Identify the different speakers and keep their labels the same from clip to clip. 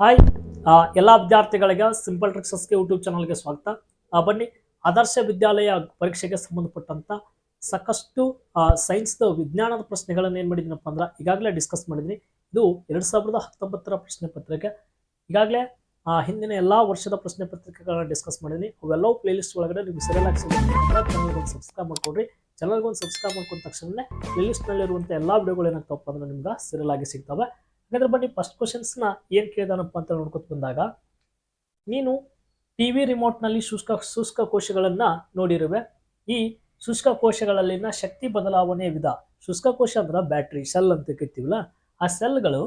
Speaker 1: Hi ಎಲ್ಲ ವಿದ್ಯಾರ್ಥಿಗಳಿಗೆ simple ಟ್ರಿಕ್ಸಸ್ಗೆ YouTube ಚಾನಲ್ಗೆ ಸ್ವಾಗತ. ಬನ್ನಿ, ಆದರ್ಶ ವಿದ್ಯಾಲಯ ಪರೀಕ್ಷೆಗೆ ಸಂಬಂಧಪಟ್ಟಂತ ಸಾಕಷ್ಟು ಸೈನ್ಸ್ದ ವಿಜ್ಞಾನದ ಪ್ರಶ್ನೆಗಳನ್ನು ಏನು ಮಾಡಿದ್ದೀನಪ್ಪ ಅಂದ್ರೆ ಈಗಾಗಲೇ ಡಿಸ್ಕಸ್ ಮಾಡಿದ್ದೀನಿ ಇದು ಎರಡು ಸಾವಿರದ ಹತ್ತೊಂಬತ್ತರ ಪ್ರಶ್ನೆ ಪತ್ರಿಕೆ. ಈಗಾಗಲೇ ಹಿಂದಿನ ಎಲ್ಲ ವರ್ಷದ ಪ್ರಶ್ನೆ ಪತ್ರಿಕೆಗಳನ್ನ ಡಿಸ್ಕಸ್ ಮಾಡಿದ್ದೀನಿ ಅವೆಲ್ಲವೂ ಪ್ಲೇಲಿಸ್ಟ್ ಒಳಗಡೆ ನಿಮ್ಗೆ ಸರಿಯಲ್ ಆಗಿ ಚಾನಲ್ಗೆ ಒಂದು ಸಬ್ಸ್ಕ್ರೈಬ್ ಮಾಡ್ಕೊಡ್ರಿ. ಚಾನಲ್ಗೆ ಒಂದು ಸಬ್ಸ್ಕ್ರೈಬ್ ಮಾಡ್ಕೊಂಡ ತಕ್ಷಣ ಪ್ಲೇಲಿಸ್ಟ್ನಲ್ಲಿರುವಂಥ ಎಲ್ಲ ವಿಡಿಯೋಗಳು ಏನಾಗ್ತವಪ್ಪ ಅಂದ್ರೆ ನಿಮ್ಗೆ ಸರಿಯಲ್ ಆಗಿ ಸಿಗ್ತವೆ. ಹಾಗಾದ್ರೆ ಬನ್ನಿ ಫಸ್ಟ್ ಕ್ವಶನ್ಸ್ನ ಏನು ಕೇಳಿದಾನಪ್ಪ ಅಂತ ನೋಡ್ಕೊತ ಬಂದಾಗ, ನೀನು ಟಿ ವಿ ರಿಮೋಟ್ನಲ್ಲಿ ಶುಷ್ಕ ಶುಷ್ಕ ಕೋಶಗಳನ್ನು ನೋಡಿರುವೆ. ಈ ಶುಷ್ಕ ಕೋಶಗಳಲ್ಲಿನ ಶಕ್ತಿ ಬದಲಾವಣೆ ವಿಧ, ಶುಷ್ಕ ಕೋಶ ಅಂದ್ರೆ ಬ್ಯಾಟ್ರಿ ಸೆಲ್ ಅಂತ ಕರಿತೀವಲ್ಲ, ಆ ಸೆಲ್ಗಳು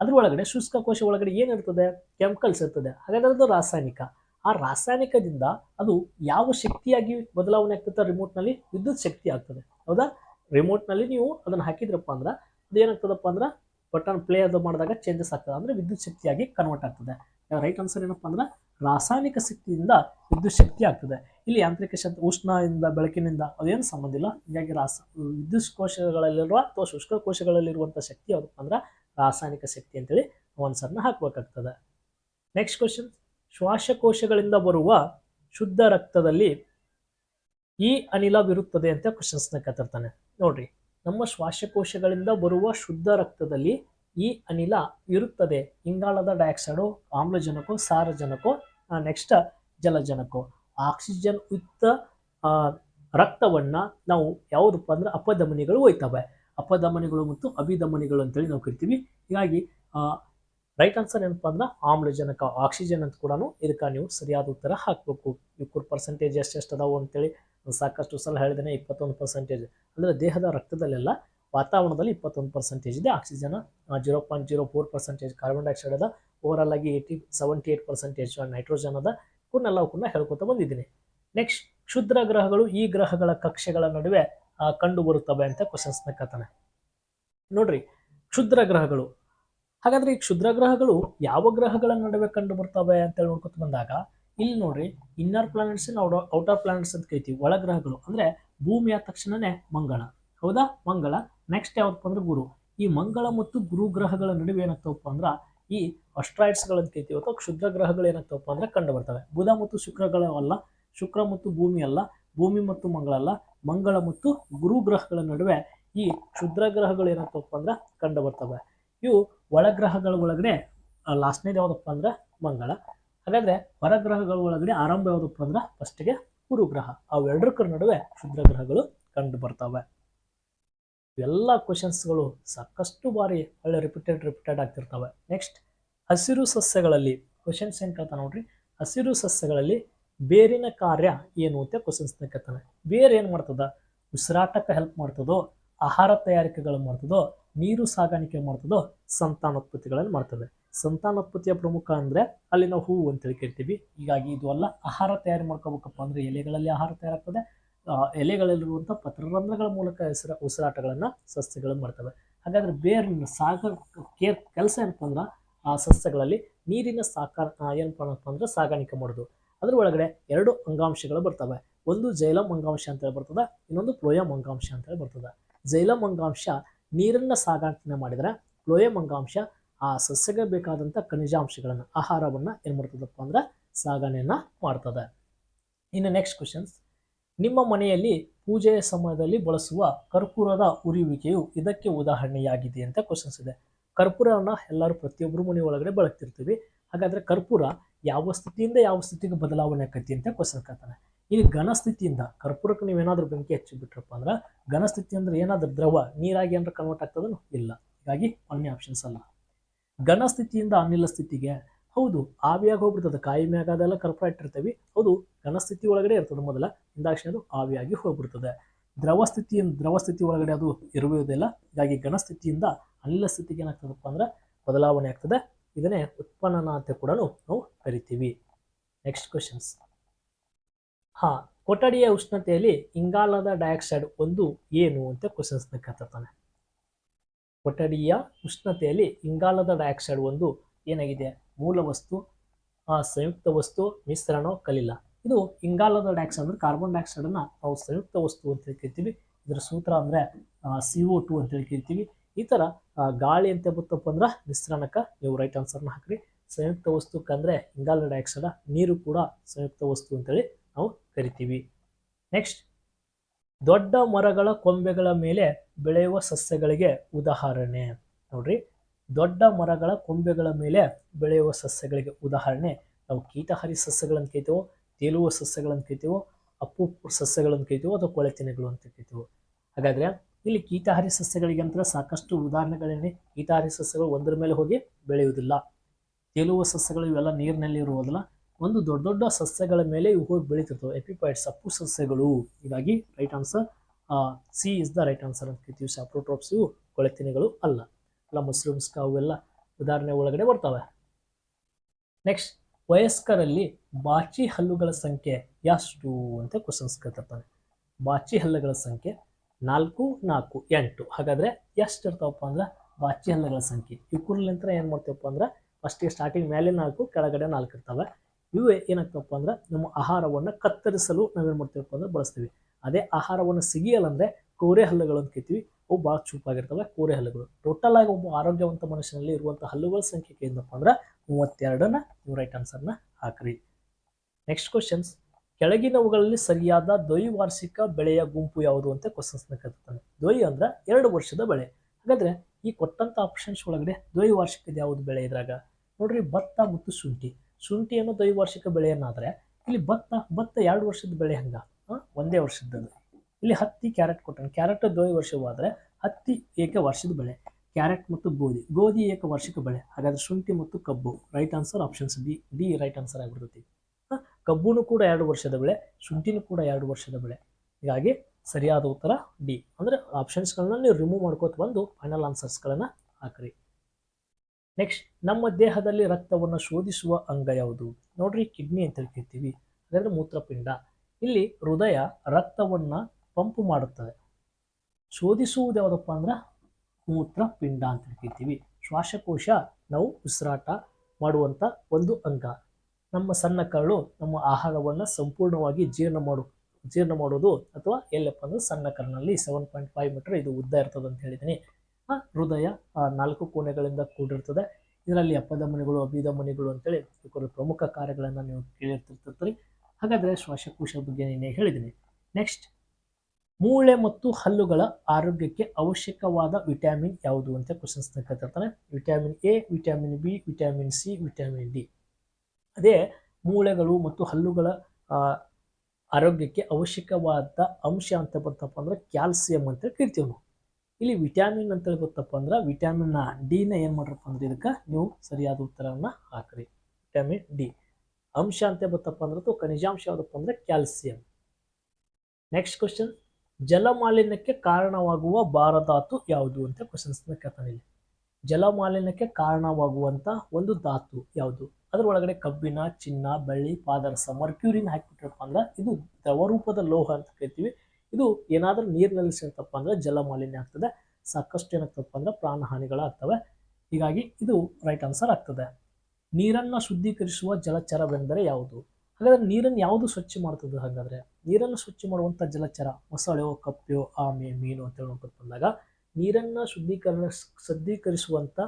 Speaker 1: ಅದ್ರ ಒಳಗಡೆ ಶುಷ್ಕ ಕೋಶ ಒಳಗಡೆ ಏನಿರ್ತದೆ ಕೆಮಿಕಲ್ಸ್ ಇರ್ತದೆ. ಹಾಗಾದ್ರೆ ಅದು ರಾಸಾಯನಿಕ. ಆ ರಾಸಾಯನಿಕದಿಂದ ಅದು ಯಾವ ಶಕ್ತಿಯಾಗಿ ಬದಲಾವಣೆ ಆಗ್ತದೆ ರಿಮೋಟ್ನಲ್ಲಿ ವಿದ್ಯುತ್ ಶಕ್ತಿ ಆಗ್ತದೆ. ಹೌದಾ? ರಿಮೋಟ್ನಲ್ಲಿ ನೀವು ಅದನ್ನು ಹಾಕಿದ್ರಪ್ಪ ಅಂದ್ರೆ ಅದು ಏನಾಗ್ತದಪ್ಪ ಅಂದ್ರೆ ಬಟನ್ ಪ್ಲೇ ಅದು ಮಾಡಿದಾಗ ಚೇಂಜಸ್ ಆಗ್ತದೆ. ಅಂದ್ರೆ ವಿದ್ಯುತ್ ಶಕ್ತಿಯಾಗಿ ಕನ್ವರ್ಟ್ ಆಗ್ತದೆ. ರೈಟ್ ಆನ್ಸರ್ ಏನಪ್ಪ ಅಂದ್ರೆ ರಾಸಾಯನಿಕ ಶಕ್ತಿಯಿಂದ ವಿದ್ಯುತ್ ಶಕ್ತಿ ಆಗ್ತದೆ. ಇಲ್ಲಿ ಯಾಂತ್ರಿಕ ಶಕ್ತಿ, ಉಷ್ಣದಿಂದ, ಬೆಳಕಿನಿಂದ ಅದೇನು ಸಂಬಂಧ ಇಲ್ಲ. ಹೀಗಾಗಿ ರಾಸ, ವಿದ್ಯುತ್ ಕೋಶಗಳಲ್ಲಿರುವ ಅಥವಾ ಶುಷ್ಕ ಕೋಶಗಳಲ್ಲಿರುವಂಥ ಶಕ್ತಿ ಯಾವುದಪ್ಪ ಅಂದ್ರೆ ರಾಸಾಯನಿಕ ಶಕ್ತಿ ಅಂತೇಳಿ ಆನ್ಸರ್ನ ಹಾಕಬೇಕಾಗ್ತದೆ. ನೆಕ್ಸ್ಟ್ ಕ್ವಶನ್ ಶ್ವಾಸಕೋಶಗಳಿಂದ ಬರುವ ಶುದ್ಧ ರಕ್ತದಲ್ಲಿ ಈ ಅನಿಲವಿರುತ್ತದೆ ಅಂತ ಕ್ವಶನ್ಸ್ನ ಕತ್ತಿರ್ತಾನೆ ನೋಡ್ರಿ. ನಮ್ಮ ಶ್ವಾಸಕೋಶಗಳಿಂದ ಬರುವ ಶುದ್ಧ ರಕ್ತದಲ್ಲಿ ಈ ಅನಿಲ ಇರುತ್ತದೆ. ಇಂಗಾಲದ ಡೈಆಕ್ಸೈಡು, ಆಮ್ಲಜನಕೋ, ಸಾರಜನಕೋ ನೆಕ್ಸ್ಟ್ ಜಲಜನಕ. ಆಕ್ಸಿಜನ್ ಯುಕ್ತ ರಕ್ತವನ್ನು ನಾವು ಯಾವುದಪ್ಪ ಅಂದ್ರೆ ಅಪಧಮನಿಗಳು ಹೋಯ್ತವೆ. ಅಪಧಮನಿಗಳು ಮತ್ತು ಅಭಿಧಮನಿಗಳು ಅಂತೇಳಿ ನಾವು ಕರಿತೀವಿ. ಹೀಗಾಗಿ ರೈಟ್ ಆನ್ಸರ್ ಏನಪ್ಪ ಅಂದ್ರೆ ಆಮ್ಲಜನಕ, ಆಕ್ಸಿಜನ್ ಅಂತ ಕೂಡ ಇದಕ್ಕೆ ನೀವು ಸರಿಯಾದ ಉತ್ತರ ಹಾಕಬೇಕು. ಇವ್ರ ಪರ್ಸೆಂಟೇಜ್ ಎಷ್ಟೆಷ್ಟು ಅದಾವು ಅಂತೇಳಿ ಸಾಕಷ್ಟು ಸಲ ಹೇಳಿದ್ದೇನೆ ಇಪ್ಪತ್ತೊಂದು ಪರ್ಸೆಂಟೇಜ್ ಅಂದರೆ ದೇಹದ ರಕ್ತದಲ್ಲೆಲ್ಲ ವಾತಾವರಣದಲ್ಲಿ ಇಪ್ಪತ್ತೊಂದು ಪರ್ಸೆಂಟೇಜ್ ಇದೆ. Oxygen zero point zero four percentage carbon dioxide ಅದ. ಓವರಾಲ್ ಆಗಿ eighty seventy eight percentage nitrogen ಅದ. ಕೂಡ ಹೇಳ್ಕೊತ ಬಂದಿದ್ದೀನಿ. ನೆಕ್ಸ್ಟ್ ಕ್ಷುದ್ರ ಗ್ರಹಗಳು, ಈ ಗ್ರಹಗಳ ಕಕ್ಷೆಗಳ ನಡುವೆ ಕಂಡು ಬರುತ್ತವೆ ಅಂತ ಕ್ವಶನ್ಸ್ನ ಕಥನೆ ನೋಡ್ರಿ, ಕ್ಷುದ್ರ ಗ್ರಹಗಳು. ಹಾಗಾದ್ರೆ ಈ ಕ್ಷುದ್ರ ಗ್ರಹಗಳು ಯಾವ ಗ್ರಹಗಳ ನಡುವೆ ಕಂಡು ಬರ್ತವೆ ಅಂತ ನೋಡ್ಕೊತ ಬಂದಾಗ ಇಲ್ಲಿ ನೋಡ್ರಿ ಇನ್ನರ್ ಪ್ಲಾನೆಟ್ಸ್ ಔಟರ್ ಪ್ಲಾನೆಟ್ಸ್ ಅಂತ ಕರಿತೀವಿ, ಒಳ ಗ್ರಹಗಳು. ಅಂದ್ರೆ ಭೂಮಿ ಆದ ತಕ್ಷಣನೇ ಮಂಗಳ. ಹೌದಾ? ಮಂಗಳ. ನೆಕ್ಸ್ಟ್ ಯಾವ್ದಪ್ಪ ಅಂದ್ರೆ ಗುರು. ಈ ಮಂಗಳ ಮತ್ತು ಗುರು ಗ್ರಹಗಳ ನಡುವೆ ಏನಾಗ್ತವಪ್ಪ ಅಂದ್ರೆ ಈ ಅಸ್ಟ್ರಾಯ್ಡ್ಸ್ಗಳಂತ ಕರಿತೀವಿ ಅಥವಾ ಕ್ಷುದ್ರ ಗ್ರಹಗಳು ಏನಾಗ್ತವಪ್ಪ ಅಂದ್ರೆ ಕಂಡು ಬರ್ತವೆ. ಬುಧ ಮತ್ತು ಶುಕ್ರಗಳು ಅಲ್ಲ. ಶುಕ್ರ ಮತ್ತು ಭೂಮಿ ಅಲ್ಲ. ಭೂಮಿ ಮತ್ತು ಮಂಗಳ ಅಲ್ಲ. ಮಂಗಳ ಮತ್ತು ಗುರು ಗ್ರಹಗಳ ನಡುವೆ ಈ ಕ್ಷುದ್ರ ಗ್ರಹಗಳು ಏನಾಗ್ತವಪ್ಪ ಅಂದ್ರೆ ಕಂಡು ಬರ್ತವೆ. ಇವು ಒಳಗ್ರಹಗಳ ಒಳಗಡೆ ಲಾಸ್ಟ್ನೇದು ಯಾವುದಪ್ಪ ಅಂದ್ರೆ ಮಂಗಳ. ಹಾಗಾದ್ರೆ ಹೊರಗ್ರಹಗಳ ಒಳಗಡೆ ಆರಂಭ ಯಾವುದಪ್ಪ ಅಂದ್ರೆ ಫಸ್ಟ್ಗೆ ಗುರುಗ್ರಹ. ಅವೆರಡರ ನಡುವೆ ಕ್ಷುದ್ರ ಗ್ರಹಗಳು ಕಂಡು ಬರ್ತವೆ. ಎಲ್ಲ ಕ್ವಶನ್ಸ್ಗಳು ಸಾಕಷ್ಟು ಬಾರಿ ಒಳ್ಳೆ ರಿಪೀಟೆಡ್ ರಿಪೀಟೆಡ್ ಆಗ್ತಿರ್ತವೆ. ನೆಕ್ಸ್ಟ್ ಹಸಿರು ಸಸ್ಯಗಳಲ್ಲಿ ಕ್ವಶನ್ಸ್ ಏನು ಕೇಳ್ತಾನೆ ನೋಡ್ರಿ? ಹಸಿರು ಸಸ್ಯಗಳಲ್ಲಿ ಬೇರಿನ ಕಾರ್ಯ ಏನು ಅಂತ ಕ್ವಶನ್ಸ್ನ ಕೇಳ್ತಾನೆ. ಬೇರೆ ಏನು ಮಾಡ್ತದ? ಉಸಿರಾಟಕ್ಕೆ ಹೆಲ್ಪ್ ಮಾಡ್ತದೋ? ಆಹಾರ ತಯಾರಿಕೆಗಳು ಮಾಡ್ತದೋ? ನೀರು ಸಾಗಾಣಿಕೆ ಮಾಡ್ತದೋ? ಸಂತಾನೋತ್ಪತ್ತಿಗಳನ್ನು ಮಾಡ್ತದೆ. ಸಂತಾನೋತ್ಪತ್ತಿಯ ಪ್ರಮುಖ ಅಂದ್ರೆ ಅಲ್ಲಿ ನಾವು ಹೂವು ಅಂತೇಳಿ ಕೇಳ್ತೀವಿ. ಹೀಗಾಗಿ ಇದು ಅಲ್ಲ, ಆಹಾರ ತಯಾರು ಮಾಡ್ಕೋಬೇಕಪ್ಪ ಅಂದ್ರೆ ಎಲೆಗಳಲ್ಲಿ ಆಹಾರ ತಯಾರಾಗ್ತದೆ. ಎಲೆಗಳಲ್ಲಿರುವಂಥ ಪತ್ರರಂಧ್ರಗಳ ಮೂಲಕ ಹೆಸರ ಉಸಿರಾಟಗಳನ್ನು ಸಸ್ಯಗಳು ಮಾಡ್ತವೆ. ಹಾಗಾದ್ರೆ ಬೇರಿನ ಸಾಗ ಕೇರ್, ಕೆಲಸ ಏನಪ್ಪ ಅಂದ್ರೆ ಆ ಸಸ್ಯಗಳಲ್ಲಿ ನೀರಿನ ಸಾಕಾರ ಏನಪ್ಪ ಅಂದ್ರೆ ಸಾಗಾಣಿಕೆ ಮಾಡೋದು. ಅದ್ರ ಒಳಗಡೆ ಎರಡು ಅಂಗಾಂಶಗಳು ಬರ್ತವೆ. ಒಂದು ಜೈಲಂ ಅಂಗಾಂಶ ಅಂತೇಳಿ ಬರ್ತದೆ, ಇನ್ನೊಂದು ಪ್ಲೋಯಮ್ ಅಂಗಾಂಶ ಅಂತೇಳಿ ಬರ್ತದೆ. ಜೈಲಂ ಅಂಗಾಂಶ ನೀರನ್ನು ಸಾಗಾಣಿಕೆ ಮಾಡಿದರೆ ಪ್ಲೋಯಮ್ ಅಂಗಾಂಶ ಆ ಸಸ್ಯಗೆ ಬೇಕಾದಂಥ ಖನಿಜಾಂಶಗಳನ್ನು, ಆಹಾರವನ್ನು ಏನು ಮಾಡ್ತದಪ್ಪ ಅಂದ್ರೆ ಸಾಗಣೆಯನ್ನು ಮಾಡ್ತದೆ. ಇನ್ನು ನೆಕ್ಸ್ಟ್ ಕ್ವಶನ್ಸ್ ನಿಮ್ಮ ಮನೆಯಲ್ಲಿ ಪೂಜೆಯ ಸಮಯದಲ್ಲಿ ಬಳಸುವ ಕರ್ಪೂರದ ಉರಿಯುವಿಕೆಯು ಇದಕ್ಕೆ ಉದಾಹರಣೆಯಾಗಿದೆ ಅಂತ ಕ್ವಶನ್ಸ್ ಇದೆ. ಕರ್ಪೂರವನ್ನು ಎಲ್ಲರೂ ಪ್ರತಿಯೊಬ್ಬರು ಮನೆ ಒಳಗಡೆ ಬಳಕ್ತಿರ್ತೀವಿ. ಹಾಗಾದ್ರೆ ಕರ್ಪೂರ ಯಾವ ಸ್ಥಿತಿಯಿಂದ ಯಾವ ಸ್ಥಿತಿಗೆ ಬದಲಾವಣೆ ಆಕೈತಿ ಅಂತ ಕ್ವಶನ್ ಕೇಳ್ತಾನೆ. ಇಲ್ಲಿ ಘನಸ್ಥಿತಿಯಿಂದ ಕರ್ಪೂರಕ್ಕೆ ಕರ್ಪೂರಕ್ಕೆ ಏನಾದರೂ ಬೆಂಕಿ ಹಚ್ಚಿಬಿಟ್ರಪ್ಪ ಅಂದ್ರೆ ಘನಸ್ಥಿತಿ ಅಂದ್ರೆ ಏನಾದ್ರೂ ದ್ರವ, ನೀರಾಗಿ ಏನಾರ ಕನ್ವರ್ಟ್ ಆಗ್ತದನು? ಇಲ್ಲ. ಹೀಗಾಗಿ ಒಂದೇ ಆಪ್ಷನ್ಸ್ ಅಲ್ಲ. ಘನ ಸ್ಥಿತಿಯಿಂದ ಅನಿಲ ಸ್ಥಿತಿಗೆ. ಹೌದು, ಆವಿಯಾಗಿ ಹೋಗ್ಬಿಡ್ತದೆ. ಕಾಯಿ ಮ್ಯಾಗ ಅದೆಲ್ಲ ಕರ್ಪೂರ ಇಟ್ಟಿರ್ತೀವಿ. ಹೌದು, ಘನ ಸ್ಥಿತಿ ಒಳಗಡೆ ಇರ್ತದೆ ಮೊದಲ. ಇಂದಾಕ್ಷಣ ಅದು ಆವಿಯಾಗಿ ಹೋಗ್ಬಿಡ್ತದೆ. ದ್ರವ ಸ್ಥಿತಿಯಿಂದ ದ್ರವ ಸ್ಥಿತಿ ಒಳಗಡೆ ಅದು ಇರುವುದಿಲ್ಲ. ಹೀಗಾಗಿ ಘನ ಸ್ಥಿತಿಯಿಂದ ಅನಿಲ ಸ್ಥಿತಿಗೆ ಏನಾಗ್ತದಪ್ಪ ಅಂದ್ರೆ ಬದಲಾವಣೆ ಆಗ್ತದೆ. ಇದನ್ನೇ ಉತ್ಪನ್ನನ ಅಂತ ಕೂಡ ನಾವು ಕರಿತೀವಿ. ನೆಕ್ಸ್ಟ್ ಕ್ವಶನ್ಸ್ ಹಾ, ಕೊಠಡಿಯ ಉಷ್ಣತೆಯಲ್ಲಿ ಇಂಗಾಲದ ಡೈಆಕ್ಸೈಡ್ ಒಂದು ಏನು ಅಂತ ಕ್ವಶನ್ಸ್ನ ಕೇಳ್ತಾನೆ ಕೊಠಡಿಯ ಉಷ್ಣತೆಯಲ್ಲಿ ಇಂಗಾಲದ ಡೈಆಕ್ಸೈಡ್ ಒಂದು ಏನಾಗಿದೆ? ಮೂಲ ವಸ್ತು ಆ, ಸಂಯುಕ್ತ ವಸ್ತು ಮಿಶ್ರಣ ಕಲಿಲ್ಲ ಇದು ಇಂಗಾಲದ ಡೈಆಕ್ಸೈಡ್ ಅಂದರೆ ಕಾರ್ಬನ್ ಡೈಆಕ್ಸೈಡನ್ನು ನಾವು ಸಂಯುಕ್ತ ವಸ್ತು ಅಂತ ಕರಿತೀವಿ ಇದರ ಸೂತ್ರ ಅಂದರೆ ಸಿ ಒ ಟು ಅಂತ ಹೇಳಿ ಕರಿತೀವಿ ಈ ಥರ ಗಾಳಿ ಅಂತ ಬತ್ತಪ್ಪ ಅಂದ್ರೆ ಮಿಶ್ರಣಕ್ಕೆ ನೀವು ರೈಟ್ ಆನ್ಸರ್ನ ಹಾಕ್ರಿ. ಸಂಯುಕ್ತ ವಸ್ತು ಕಂದ್ರೆ ಇಂಗಾಲದ ಡೈಆಕ್ಸೈಡ ನೀರು ಕೂಡ ಸಂಯುಕ್ತ ವಸ್ತು ಅಂತೇಳಿ ನಾವು ಕರಿತೀವಿ. ನೆಕ್ಸ್ಟ್ ದೊಡ್ಡ ಮರಗಳ ಕೊಂಬೆಗಳ ಮೇಲೆ ಬೆಳೆಯುವ ಸಸ್ಯಗಳಿಗೆ ಉದಾಹರಣೆ. ನೋಡ್ರಿ, ದೊಡ್ಡ ಮರಗಳ ಕೊಂಬೆಗಳ ಮೇಲೆ ಬೆಳೆಯುವ ಸಸ್ಯಗಳಿಗೆ ಉದಾಹರಣೆ. ನಾವು ಕೀಟಹಾರಿ ಸಸ್ಯಗಳನ್ನು ಕರಿತೀವೋ ತೇಲುವ ಸಸ್ಯಗಳನ್ನು ಕರಿತೀವೋ ಅಪ್ಪು ಸಸ್ಯಗಳನ್ನು ಕರಿತೀವೋ ಅಥವಾ ಕೊಳೆತಿನೆಗಳು ಅಂತ ಕರಿತೀವೋ ಹಾಗಾದ್ರೆ ಇಲ್ಲಿ ಕೀಟಹಾರಿ ಸಸ್ಯಗಳಿಗೆ ಅಂತ ಸಾಕಷ್ಟು ಉದಾಹರಣೆಗಳೇನೆ. ಕೀಟಹಾರಿ ಸಸ್ಯಗಳು ಒಂದರ ಮೇಲೆ ಹೋಗಿ ಬೆಳೆಯುವುದಿಲ್ಲ. ತೇಲುವ ಸಸ್ಯಗಳು ಇವೆಲ್ಲ ನೀರಿನಲ್ಲಿ ಇರುವುದಿಲ್ಲ. ಒಂದು ದೊಡ್ಡ ದೊಡ್ಡ ಸಸ್ಯಗಳ ಮೇಲೆ ಇವು ಹೋಗಿ ಬೆಳೀತಿರ್ತವೆ. ಎಪಿಪೈಡ್ಸ್ ಸಪ್ಪು ಸಸ್ಯಗಳು. ಇದಾಗಿ right answer C is the right answer ಅಂತ ಕೇಳ್ತೀವಿ. ಸ್ಯಾಪ್ರೋಟ್ರೋಪ್ಸ್ ಇವು ಕೊಳೆತಿನಿಗಳು ಅಲ್ಲ. ಎಲ್ಲ ಮಶ್ರೂಮ್ಸ್ ಅವೆಲ್ಲ ಉದಾಹರಣೆ ಒಳಗಡೆ ಬರ್ತವೆ. ನೆಕ್ಸ್ಟ್ ವಯಸ್ಕರಲ್ಲಿ ಬಾಚಿ ಹಲ್ಲುಗಳ ಸಂಖ್ಯೆ ಎಷ್ಟು ಅಂತ ಕ್ವಶನ್ಸ್ ಕೇಳ್ತಿರ್ತಾನೆ. ಬಾಚಿ ಹಲ್ಲುಗಳ ಸಂಖ್ಯೆ ನಾಲ್ಕು ನಾಲ್ಕು, ಎಂಟು. ಹಾಗಾದ್ರೆ ಎಷ್ಟು ಇರ್ತಾವಪ್ಪ ಅಂದ್ರೆ ಬಾಚಿ ಹಲ್ಲುಗಳ ಸಂಖ್ಯೆ. ಇವುರ್ಲಿಂತ್ರ ಏನು ಮಾಡ್ತೀವಪ್ಪ ಅಂದ್ರೆ ಫಸ್ಟಿಗೆ ಸ್ಟಾರ್ಟಿಂಗ್ ಮೇಲೆ ನಾಲ್ಕು, ಕೆಳಗಡೆ ನಾಲ್ಕು ಇರ್ತವೆ. ಇವು ಏನಾಗ್ತವಪ್ಪ ಅಂದ್ರೆ ನಮ್ಮ ಆಹಾರವನ್ನು ಕತ್ತರಿಸಲು ನಾವೇನು ಮಾಡ್ತೀವಪ್ಪ ಅಂದ್ರೆ ಬಳಸ್ತೀವಿ. ಅದೇ ಆಹಾರವನ್ನು ಸಿಗಿಯಲ್ಲಂದ್ರೆ ಕೋರೆ ಹಲ್ಲುಗಳು ಅಂತ ಕರಿತೀವಿ. ಅವು ಭಾಳ ಚೂಪಾಗಿರ್ತವೆ ಕೋರೆ ಹಲ್ಲುಗಳು. ಟೋಟಲ್ ಆಗಿ ಒಬ್ಬ ಆರೋಗ್ಯವಂತ ಮನುಷ್ಯನಲ್ಲಿ ಇರುವಂಥ ಹಲ್ಲುಗಳ ಸಂಖ್ಯೆ ಏನಪ್ಪ ಅಂದ್ರೆ ಮೂವತ್ತೆರಡನ್ನ ನೀವು ರೈಟ್ ಆನ್ಸರ್ನ ಹಾಕ್ರಿ. ನೆಕ್ಸ್ಟ್ ಕ್ವಶನ್ಸ್ ಕೆಳಗಿನವುಗಳಲ್ಲಿ ಸರಿಯಾದ ದ್ವೈವಾರ್ಷಿಕ ಬೆಳೆಯ ಗುಂಪು ಯಾವುದು ಅಂತ ಕ್ವಶನ್ಸ್ನ ಕೇಳ್ತಾನೆ ದ್ವೈ ಅಂದ್ರೆ ಎರಡು ವರ್ಷದ ಬೆಳೆ. ಹಾಗಾದ್ರೆ ಈ ಕೊಟ್ಟಂತ ಆಪ್ಷನ್ಸ್ ಒಳಗಡೆ ದ್ವೈವಾರ್ಷಿಕದ ಯಾವುದು ಬೆಳೆ ಇದ್ರಾಗ? ನೋಡ್ರಿ ಭತ್ತ ಮತ್ತು ಶುಂಠಿ. ಶುಂಠಿ ದ್ವೈವಾರ್ಷಿಕ ಬೆಳೆಯನ್ನಾದ್ರೆ ಇಲ್ಲಿ ಭತ್ತ ಭತ್ತ ಎರಡು ವರ್ಷದ ಬೆಳೆ ಹಂಗ ಒಂದೇ ವರ್ಷದ್ದು ಇಲ್ಲಿ ಹತ್ತಿ ಕ್ಯಾರೆಟ್ ಕೊಟ್ಟಣ ಕ್ಯಾರೆಟ್ ದ್ವೈವರ್ಷವಾದರೆ ಹತ್ತಿ ಏಕ ವರ್ಷದ ಬೆಳೆ, ಕ್ಯಾರೆಟ್ ಮತ್ತು ಗೋಧಿ ಗೋಧಿ ಏಕ ವಾರ್ಷಿಕ ಬೆಳೆ, ಹಾಗಾದ್ರೆ ಶುಂಠಿ ಮತ್ತು ಕಬ್ಬು right answer options D D right answer ಆಗಿಬಿಡ್ತೈತಿ. ಕಬ್ಬುನು ಕೂಡ ಎರಡು ವರ್ಷದ ಬೆಳೆ, ಶುಂಠಿನೂ ಕೂಡ ಎರಡು ವರ್ಷದ ಬೆಳೆ. ಹೀಗಾಗಿ ಸರಿಯಾದ ಉತ್ತರ ಡಿ ಅಂದ್ರೆ ಆಪ್ಷನ್ಸ್ಗಳನ್ನ ನೀವು ರಿಮೂವ್ ಮಾಡ್ಕೋತ ಬಂದು ಫೈನಲ್ ಆನ್ಸರ್ಸ್ಗಳನ್ನು ಹಾಕ್ರಿ. ನೆಕ್ಸ್ಟ್ ನಮ್ಮ ದೇಹದಲ್ಲಿ ರಕ್ತವನ್ನು ಶೋಧಿಸುವ ಅಂಗ ಯಾವುದು? ನೋಡ್ರಿ, ಕಿಡ್ನಿ ಅಂತ ಹೇಳ್ತೀವಿ ಅದರ ಮೂತ್ರಪಿಂಡ. ಇಲ್ಲಿ ಹೃದಯ ರಕ್ತವನ್ನು ಪಂಪು ಮಾಡುತ್ತದೆ. ಶೋಧಿಸುವುದು ಯಾವುದಪ್ಪ ಅಂದ್ರೆ? ಮೂತ್ರಪಿಂಡ ಅಂತ ಹೇಳ್ತೀವಿ ಶ್ವಾಸಕೋಶ, ನಾವು ಉಸಿರಾಟ ಮಾಡುವಂಥ ಒಂದು ಅಂಗ. ನಮ್ಮ ಸಣ್ಣ ಕರಳು ನಮ್ಮ ಆಹಾರವನ್ನು ಸಂಪೂರ್ಣವಾಗಿ ಜೀರ್ಣ ಮಾಡು, ಜೀರ್ಣ ಮಾಡೋದು ಅಥವಾ ಎಲ್ಲಪ್ಪ ಅಂದ್ರೆ ಸಣ್ಣ ಕರ್ನಲ್ಲಿ ಸೆವೆನ್ ಪಾಯಿಂಟ್ ಫೈವ್ ಮೀಟರ್ ಇದು ಉದ್ದ ಇರ್ತದೆ ಅಂತ ಹೇಳಿದ್ದೀನಿ. ಹೃದಯ ನಾಲ್ಕು ಕೋಣೆಗಳಿಂದ ಕೂಡಿರ್ತದೆ. ಇದರಲ್ಲಿ ಅಪಧಮನಿಗಳು ಅಭಿಧಮನಿಗಳು ಅಂತೇಳಿ ಇವರು ಪ್ರಮುಖ ಕಾರ್ಯಗಳನ್ನು ನೀವು ಕೇಳಿರ್ತಿರ್ತೀರಿ ಹಾಗಾದರೆ ಶ್ವಾಸಕೋಶ ಬಗ್ಗೆ ನೀನೇ ಹೇಳಿದ್ದೀನಿ. ನೆಕ್ಸ್ಟ್ ಮೂಳೆ ಮತ್ತು ಹಲ್ಲುಗಳ ಆರೋಗ್ಯಕ್ಕೆ ಅವಶ್ಯಕವಾದ ವಿಟಮಿನ್ ಯಾವುದು ಅಂತ ಕ್ವಶನ್ಸ್ನ ಕೇಳ್ತಿರ್ತಾನೆ. Vitamin A, vitamin B, vitamin C, vitamin D. ಅದೇ ಮೂಳೆಗಳು ಮತ್ತು ಹಲ್ಲುಗಳ ಆರೋಗ್ಯಕ್ಕೆ ಅವಶ್ಯಕವಾದ ಅಂಶ ಅಂತ ಬಂತಪ್ಪ ಅಂದ್ರೆ ಕ್ಯಾಲ್ಸಿಯಂ ಅಂತ ಕೇಳ್ತೀವಿ ನಾವು. ಇಲ್ಲಿ ವಿಟಮಿನ್ ಅಂತೇಳಿ ಗೊತ್ತಪ್ಪ ಅಂದ್ರೆ ವಿಟಮಿನ್ ಡಿನ ಏನು ಮಾಡ್ರಪ್ಪ ಅಂದ್ರೆ ಇದಕ್ಕೆ ನೀವು ಸರಿಯಾದ ಉತ್ತರವನ್ನು ಹಾಕ್ರಿ. ವಿಟಮಿನ್ ಡಿ ಅಂಶ ಅಂತ ಗೊತ್ತಪ್ಪ ಅಂದ್ರೆ ಅದು ಖನಿಜಾಂಶ ಯಾವುದಪ್ಪ ಅಂದ್ರೆ ಕ್ಯಾಲ್ಸಿಯಂ ನೆಕ್ಸ್ಟ್ ಕ್ವಶನ್ ಜಲಮಾಲಿನ್ಯಕ್ಕೆ ಕಾರಣವಾಗುವ ಭಾರಧಾತು ಯಾವುದು ಅಂತ ಕ್ವಶನ್ಸ್ನ ಕೇಳ್ತಾನೆ ಇಲ್ಲಿ. ಜಲಮಾಲಿನ್ಯಕ್ಕೆ ಕಾರಣವಾಗುವಂತ ಒಂದು ಧಾತು ಯಾವುದು? ಅದರ ಒಳಗಡೆ ಕಬ್ಬಿಣ ಚಿನ್ನ, ಬೆಳ್ಳಿ, ಪಾದರಸ ಮರ್ಕ್ಯೂರಿನ ಹಾಕಿಬಿಟ್ರಪ್ಪ ಅಂದ್ರೆ ಇದು ದ್ರವರೂಪದ ಲೋಹ ಅಂತ ಕರಿತೀವಿ. ಇದು ಏನಾದ್ರೂ ನೀರಿನಲ್ಲಿ ಸೇರ್ತಪ್ಪ ಅಂದ್ರೆ ಜಲ ಮಾಲಿನ್ಯ ಆಗ್ತದೆ, ಸಾಕಷ್ಟು ಏನಾಗ್ತದಪ್ಪ ಅಂದ್ರೆ ಪ್ರಾಣಹಾನಿಗಳಾಗ್ತವೆ. ಹೀಗಾಗಿ ಇದು ರೈಟ್ ಆನ್ಸರ್ ಆಗ್ತದೆ. ನೀರನ್ನು ಶುದ್ಧೀಕರಿಸುವ ಜಲಚರವೆಂದರೆ ಯಾವುದು? ಹಾಗಾದ್ರೆ ನೀರನ್ನು ಯಾವುದು ಸ್ವಚ್ಛ ಮಾಡ್ತದೆ ಹಾಗಾದ್ರೆ? ನೀರನ್ನು ಸ್ವಚ್ಛ ಮಾಡುವಂಥ ಜಲಚರ ಮೊಸಳೆಯೋ ಕಪ್ಪೆಯೋ, ಆಮೆ, ಮೀನು ಅಂತ ಹೇಳ್ಕೊಂಡು ಬಂದಾಗ ನೀರನ್ನು ಶುದ್ಧೀಕರಣ, ಶುದ್ಧೀಕರಿಸುವಂಥ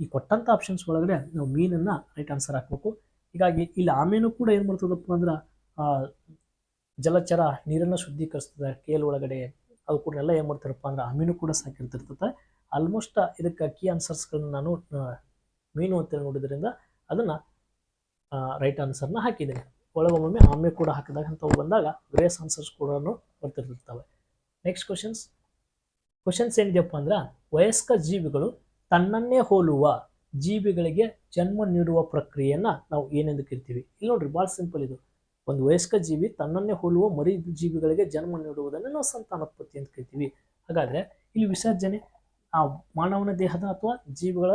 Speaker 1: ಈ ಕೊಟ್ಟಂಥ ಆಪ್ಷನ್ಸ್ ಒಳಗಡೆ ನಾವು ಮೀನನ್ನು ರೈಟ್ ಆನ್ಸರ್ ಹಾಕ್ಬೇಕು. ಹೀಗಾಗಿ ಇಲ್ಲಿ ಆಮೇನು ಕೂಡ ಏನು ಮಾಡ್ತದಪ್ಪ ಅಂದ್ರೆ ಜಲಚರ ನೀರನ್ನು ಶುದ್ಧೀಕರಿಸ್ತದೆ ಕೇಲ್ ಒಳಗಡೆ. ಅದು ಕೂಡ ಎಲ್ಲ ಏನು ಮಾಡ್ತಾರಪ್ಪ ಅಂದ್ರೆ ಆಮೀನು ಕೂಡ ಸಾಕಿರ್ತಿರ್ತದೆ ಆಲ್ಮೋಸ್ಟ್ ಇದಕ್ಕೆ ಕೀ ಆನ್ಸರ್ಸ್ಗಳನ್ನ ನಾನು ಮೀನು ಅಂತ ನೋಡಿದ್ರಿಂದ ಅದನ್ನು ರೈಟ್ ಆನ್ಸರ್ನ ಹಾಕಿದ್ದೀನಿ. ಒಳಗೊಮ್ಮೆ ಆಮೆ ಕೂಡ ಹಾಕಿದಾಗ ಅಂತ ಬಂದಾಗ ಗ್ರೇಸ್ ಆನ್ಸರ್ಸ್ ಕೂಡ ಬರ್ತಿರ್ತಿರ್ತವೆ ನೆಕ್ಸ್ಟ್ ಕ್ವಶನ್ಸ್ ಕ್ವಶನ್ಸ್ ಏನಿದೆಯಪ್ಪ ಅಂದ್ರೆ ವಯಸ್ಕ ಜೀವಿಗಳು ತನ್ನನ್ನೇ ಹೋಲುವ ಜೀವಿಗಳಿಗೆ ಜನ್ಮ ನೀಡುವ ಪ್ರಕ್ರಿಯೆಯನ್ನು ನಾವು ಏನೆಂದು ಕರಿತೀವಿ. ಇಲ್ಲಿ ನೋಡ್ರಿ ಭಾಳ ಸಿಂಪಲ್ ಇದು. ಒಂದು ವಯಸ್ಕ ಜೀವಿ ತನ್ನನ್ನೇ ಹೋಲುವ ಮರಿ ಜೀವಿಗಳಿಗೆ ಜನ್ಮ ನೀಡುವುದನ್ನು ನಾವು ಸಂತಾನೋತ್ಪತ್ತಿ ಅಂತ ಕರಿತೀವಿ. ಹಾಗಾದ್ರೆ ಇಲ್ಲಿ ವಿಸರ್ಜನೆ ಆ ಮಾನವನ ದೇಹದ ಅಥವಾ ಜೀವಿಗಳ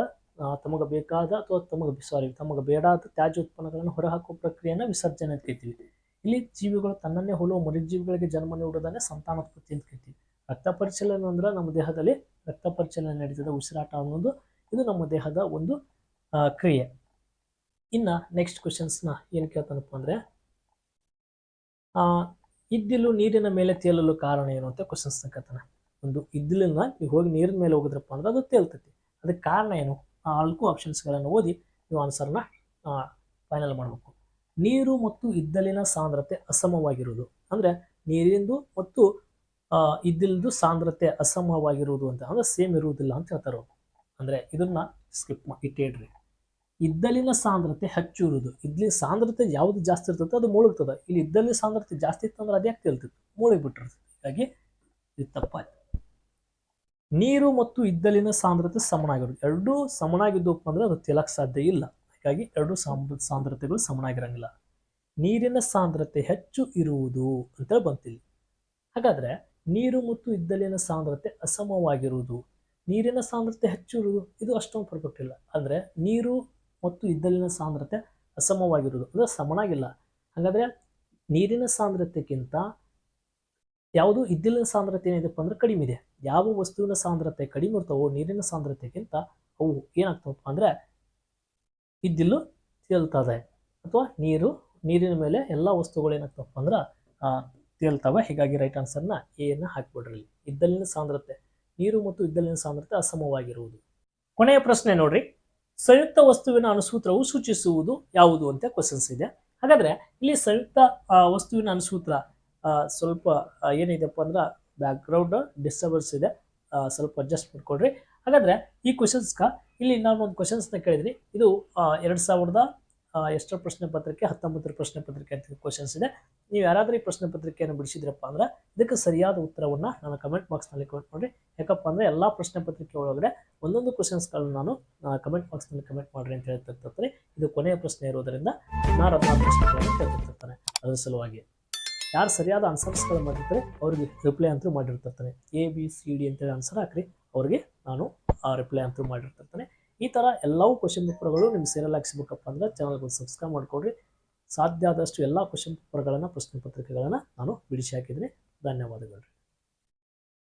Speaker 1: ತಮಗೆ ಬೇಕಾದ ಅಥವಾ ತಮಗೆ ಸಾರಿ ತಮಗೆ ಬೇಡಾದ ತ್ಯಾಜ್ಯ ಉತ್ಪನ್ನಗಳನ್ನು ಹೊರಹಾಕುವ ಪ್ರಕ್ರಿಯೆಯನ್ನು ವಿಸರ್ಜನೆ ಅಂತ ಕರಿತೀವಿ. ಇಲ್ಲಿ ಜೀವಿಗಳು ತನ್ನನ್ನೇ ಹೋಲುವ ಮರಿ ಜೀವಿಗಳಿಗೆ ಜನ್ಮ ನೀಡುವುದನ್ನೇ ಸಂತಾನೋತ್ಪತ್ತಿ ಅಂತ ಕರಿತೀವಿ. ರಕ್ತ ಪರಿಚಲನೆ ಅಂದ್ರೆ ನಮ್ಮ ದೇಹದಲ್ಲಿ ರಕ್ತ ಪರಿಚಲನೆ ನಡೀತದೆ, ಉಸಿರಾಟ ಅನ್ನೋದು. ಇದು ನಮ್ಮ ದೇಹದ ಒಂದು ಕ್ರಿಯೆ. ಇನ್ನ ನೆಕ್ಸ್ಟ್ ಕ್ವಶನ್ಸ್ನ ಏನು ಕೇಳ್ತಾನಪ್ಪ ಅಂದ್ರೆ ಇದ್ದಿಲು ನೀರಿನ ಮೇಲೆ ತೇಲಲು ಕಾರಣ ಏನು ಅಂತ ಕ್ವಶನ್ಸ್ ಕೇಳ್ತಾನೆ ಒಂದು ಇದ್ದಿಲನ್ನ ನೀವು ಹೋಗಿ ನೀರಿನ ಮೇಲೆ ಹೋಗಿದ್ರಪ್ಪ ಅಂದ್ರೆ ಅದು ತೇಲ್ತೈತಿ. ಅದಕ್ಕೆ ಕಾರಣ ಏನು? ನಾಲ್ಕು ಆಪ್ಷನ್ಸ್ಗಳನ್ನು ಓದಿ ನೀವು ಆನ್ಸರ್ನ ಫೈನಲ್ ಮಾಡಬೇಕು. ನೀರು ಮತ್ತು ಇದ್ದಲಿನ ಸಾಂದ್ರತೆ ಅಸಮವಾಗಿರುವುದು. ಅಂದರೆ ನೀರಿಂದು ಮತ್ತು ಇದ್ದಿಲ್ದು ಸಾಂದ್ರತೆ ಅಸಮವಾಗಿರುವುದು ಅಂತ. ಅಂದರೆ ಸೇಮ್ ಇರುವುದಿಲ್ಲ ಅಂತ ಹೇಳ್ತಾರೆ ಅಂದ್ರೆ ಇದನ್ನ ಸ್ಕಿಪ್ ಇಟ್ಟಿಡ್ರಿ ಇದ್ದಲಿನ ಸಾಂದ್ರತೆ ಹಚ್ಚು ಇರುವುದು ಇದ್ಲಿ ಸಾಂದ್ರತೆ ಯಾವುದು ಜಾಸ್ತಿ ಇರ್ತದೆ ಅದು ಮುಳುಗ್ತದೆ. ಇಲ್ಲಿ ಇದ್ದಲ್ಲಿ ಸಾಂದ್ರತೆ ಜಾಸ್ತಿ ಇತ್ತಂದ್ರೆ ಅದ್ಯಾಕೆ ತೇಲ್ತಿತ್ತು? ಮುಳುಗಿ ಬಿಟ್ಟಿರ್ತದೆ ಹೀಗಾಗಿ ಇದು ತಪ್ಪಾಯ್ತು. ನೀರು ಮತ್ತು ಇದ್ದಲಿನ ಸಾಂದ್ರತೆ ಸಮನಾಗಿರೋದು. ಎರಡೂ ಸಮನಾಗಿದ್ದು ಅಂದ್ರೆ ಅದು ತಿಲಕ್ ಸಾಧ್ಯ ಇಲ್ಲ. ಹಾಗಾಗಿ ಎರಡು ಸಾಂದ್ರ ಸಾಂದ್ರತೆಗಳು ಸಮನಾಗಿರಂಗಿಲ್ಲ. ನೀರಿನ ಸಾಂದ್ರತೆ ಹೆಚ್ಚು ಇರುವುದು ಅಂತ ಬಂತಿಲ್ಲಿ. ಹಾಗಾದ್ರೆ ನೀರು ಮತ್ತು ಇದ್ದಲಿನ ಸಾಂದ್ರತೆ ಅಸಮವಾಗಿರುವುದು. ನೀರಿನ ಸಾಂದ್ರತೆ ಹೆಚ್ಚು ಇರುವುದು, ಇದು ಅಷ್ಟೊಂದು ಪರ್ಫೆಕ್ಟ್ ಇಲ್ಲ. ಅಂದರೆ ನೀರು ಮತ್ತು ಇದ್ದಲಿನ ಸಾಂದ್ರತೆ ಅಸಮವಾಗಿರುವುದು. ಅಂದರೆ ಸಮನಾಗಿಲ್ಲ. ಹಾಗಾದರೆ ನೀರಿನ ಸಾಂದ್ರತೆಗಿಂತ ಯಾವುದು ಇದ್ದಲಿನ ಸಾಂದ್ರತೆ ಏನಿದೆಪ್ಪ ಅಂದ್ರೆ ಕಡಿಮೆ ಇದೆ. ಯಾವ ವಸ್ತುವಿನ ಸಾಂದ್ರತೆ ಕಡಿಮೆ ಇರ್ತಾವೋ ನೀರಿನ ಸಾಂದ್ರತೆಗಿಂತ ಅವು ಏನಾಗ್ತಾವಪ್ಪ ಅಂದರೆ ಇದ್ದಿಲು ತೇಲ್ತದೆ ಅಥವಾ ನೀರು, ನೀರಿನ ಮೇಲೆ ಎಲ್ಲ ವಸ್ತುಗಳು ಏನಾಗ್ತವಪ್ಪ ಅಂದ್ರೆ ತೇಲ್ತವೆ. ಹೀಗಾಗಿ ರೈಟ್ ಆನ್ಸರ್ನ ಏನ ಹಾಕ್ಬಿಡ್ರಿ. ಇದ್ದಲಿನ ಸಾಂದ್ರತೆ, ನೀರು ಮತ್ತು ಇದ್ದಲಿನ ಸಾಂದ್ರತೆ ಅಸಮವಾಗಿರುವುದು. ಕೊನೆಯ ಪ್ರಶ್ನೆ ನೋಡ್ರಿ. ಸಂಯುಕ್ತ ವಸ್ತುವಿನ ಅನುಸೂತ್ರವು ಸೂಚಿಸುವುದು ಯಾವುದು ಅಂತ ಕ್ವಶನ್ಸ್ ಇದೆ. ಹಾಗಾದ್ರೆ ಇಲ್ಲಿ ಸಂಯುಕ್ತ ವಸ್ತುವಿನ ಅನುಸೂತ್ರ ಸ್ವಲ್ಪ ಏನಿದೆಪ್ಪ ಅಂದ್ರೆ ಬ್ಯಾಕ್ಗ್ರೌಂಡ್ ಡಿಸ್ಟರ್ಬೆನ್ಸ್ ಇದೆ. ಸ್ವಲ್ಪ ಅಡ್ಜಸ್ಟ್ ಮಾಡ್ಕೊಡ್ರಿ ಹಾಗಾದ್ರೆ ಈ ಕ್ವಶನ್ಸ್ಗ ಇಲ್ಲಿ ನಾನು ಒಂದು ಕ್ವಶನ್ಸ್ನ ಕೇಳಿದ್ರಿ. ಇದು ಎರಡು ಸಾವಿರದ ಎಷ್ಟರ ಪ್ರಶ್ನೆ ಪತ್ರಿಕೆ, ಹತ್ತೊಂಬತ್ತರ ಪ್ರಶ್ನೆ ಪತ್ರಿಕೆ ಅಂತ ಕ್ವಶನ್ಸ್ ಇದೆ. ನೀವು ಯಾರಾದರೂ ಈ ಪ್ರಶ್ನೆ ಪತ್ರಿಕೆಯನ್ನು ಬಿಡಿಸಿದ್ರಪ್ಪ ಅಂದ್ರೆ ಇದಕ್ಕೆ ಸರಿಯಾದ ಉತ್ತರವನ್ನು ನಾನು ಕಮೆಂಟ್ ಬಾಕ್ಸ್ನಲ್ಲಿ ಕಮೆಂಟ್ ಮಾಡಿ ಯಾಕಪ್ಪ ಅಂದರೆ ಎಲ್ಲ ಪ್ರಶ್ನೆ ಪತ್ರಿಕೆ ಒಳಗಡೆ ಒಂದೊಂದು ಕ್ವಶನ್ಸ್ಗಳನ್ನ ನಾನು ಕಮೆಂಟ್ ಬಾಕ್ಸ್ನಲ್ಲಿ ಕಮೆಂಟ್ ಮಾಡಿರಿ ಅಂತ ಹೇಳ್ತಿರ್ತಾರೆ. ಇದು ಕೊನೆಯ ಪ್ರಶ್ನೆ ಇರೋದರಿಂದ ನಾನು ಹದಿನಾರು ಪ್ರಶ್ನೆಗಳನ್ನು ಕೇಳ್ತಿರ್ತಾನೆ ಅದರ ಸಲುವಾಗಿ ಯಾರು ಸರಿಯಾದ ಆನ್ಸರ್ಸ್ಗಳು ಮಾಡಿರ್ತಾರೆ ಅವ್ರಿಗೆ ರಿಪ್ಲೈ ಅಂತೂ ಮಾಡಿರ್ತಿರ್ತಾನೆ ಎ ಬಿ ಸಿ ಡಿ ಅಂತೇಳಿ ಆನ್ಸರ್ ಹಾಕ್ರಿ. ಅವ್ರಿಗೆ ನಾನು ಆ ರಿಪ್ಲೈ ಅಂತೂ ಮಾಡಿರ್ತಿರ್ತಾನೆ. ಈ ಥರ ಎಲ್ಲವೂ ಕ್ವಶನ್ ಪೇಪರ್ಗಳು ನಿಮ್ಮ ಸೇರಲ್ ಹಾಕ್ಸ್ಬೇಕಪ್ಪ ಅಂದ್ರೆ ಚಾನಲ್ಗೆ ಸಬ್ಸ್ಕ್ರೈಬ್ ಮಾಡಿಕೊಡ್ರಿ. ಸಾಧ್ಯ ಆದಷ್ಟು ಎಲ್ಲ ಕ್ವಶನ್ ಪೇಪರ್ಗಳನ್ನು ಪ್ರಶ್ನೆ ಪತ್ರಿಕೆಗಳನ್ನು ನಾನು ಬಿಡಿಸಿ ಹಾಕಿದ್ದೀನಿ. ಧನ್ಯವಾದಗಳು.